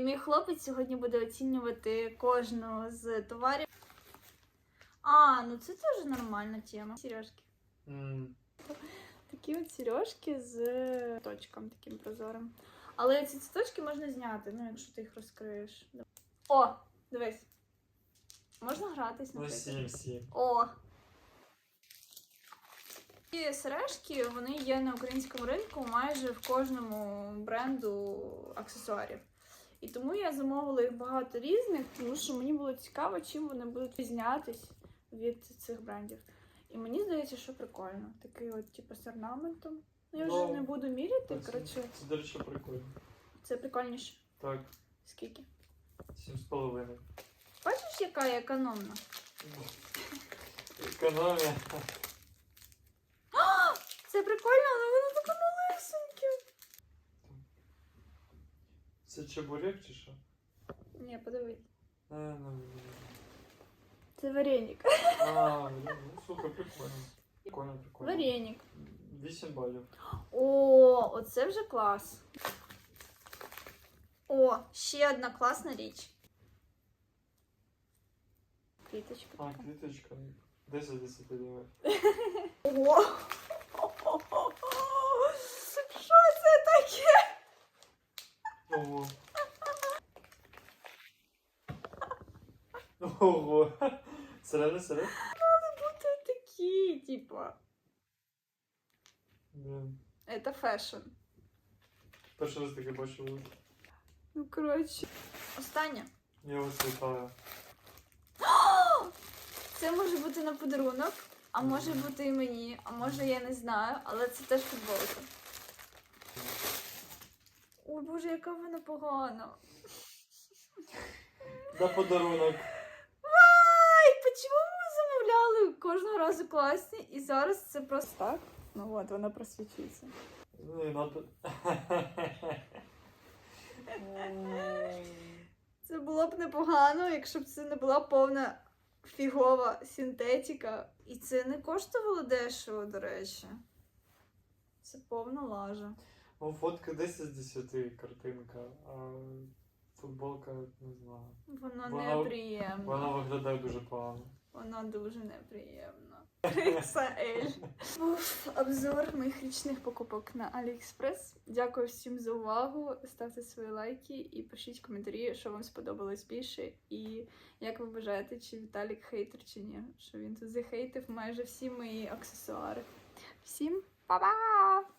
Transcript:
Мій хлопець сьогодні буде оцінювати кожну з товарів. А, ну це теж нормальна тема. Сережки. М, Такі от сережки з точком таким прозорим. Але ці цяточки можна зняти, ну якщо ти їх розкриєш. О, дивись. Можна гратись сім, сім. О! Ці сережки вони є на українському ринку майже в кожному бренду аксесуарів. І тому я замовила їх багато різних, тому що мені було цікаво, чим вони будуть різнятись від цих брендів. І мені здається, що прикольно. Такий от, типу, з орнаментом. Ну, я вже Ну, не буду міряти, це- коротше, Це, до речі, прикольно. це прикольніше. Так, Скільки? сім з половиною. Бачиш, яка я економна? Економія. Це прикольно, але воно таке малесеньке. Це чебурек чи що? Ні, подивись. Е, ну, Це вареник. А, ну, слухай, прикольно. Прикольно, прикольно. Вареник. Вісім балів. О, оце вже клас. О, ще одна класна річ. Квіточка. А, така. квіточка. 10 з 10 давай. Ого! Що це таке? Ого. Ого. Серйозно, серйозно? Це такі, типа. Это фешн. Перший раз таке бачив. Ну, коротше. Останнє. Я вас вітаю. Це може бути на подарунок, а може бути і мені, а може я не знаю, але це теж футболка. Ой, боже, яка вона погана. На подарунок. Класні, і зараз це просто так? Ну от, вона просвічується. Ну і надо. Це було б непогано, якщо б це не була повна фігова синтетика. І це не коштувало дешево, до речі. Це повна лажа. Ну, фотка 10 з 10 картинка, а футболка не знаю. Воно Вона- неприємно. Вона виглядає дуже погано. Воно дуже неприємно. Іксаель. Був обзор моїх річних покупок на AliExpress. Дякую всім за увагу. Ставте свої лайки і пишіть коментарі, що вам сподобалось більше. І як ви вважаєте, чи Віталік хейтер, чи ні? Що він тут захейтив майже всі мої аксесуари. Всім па-па!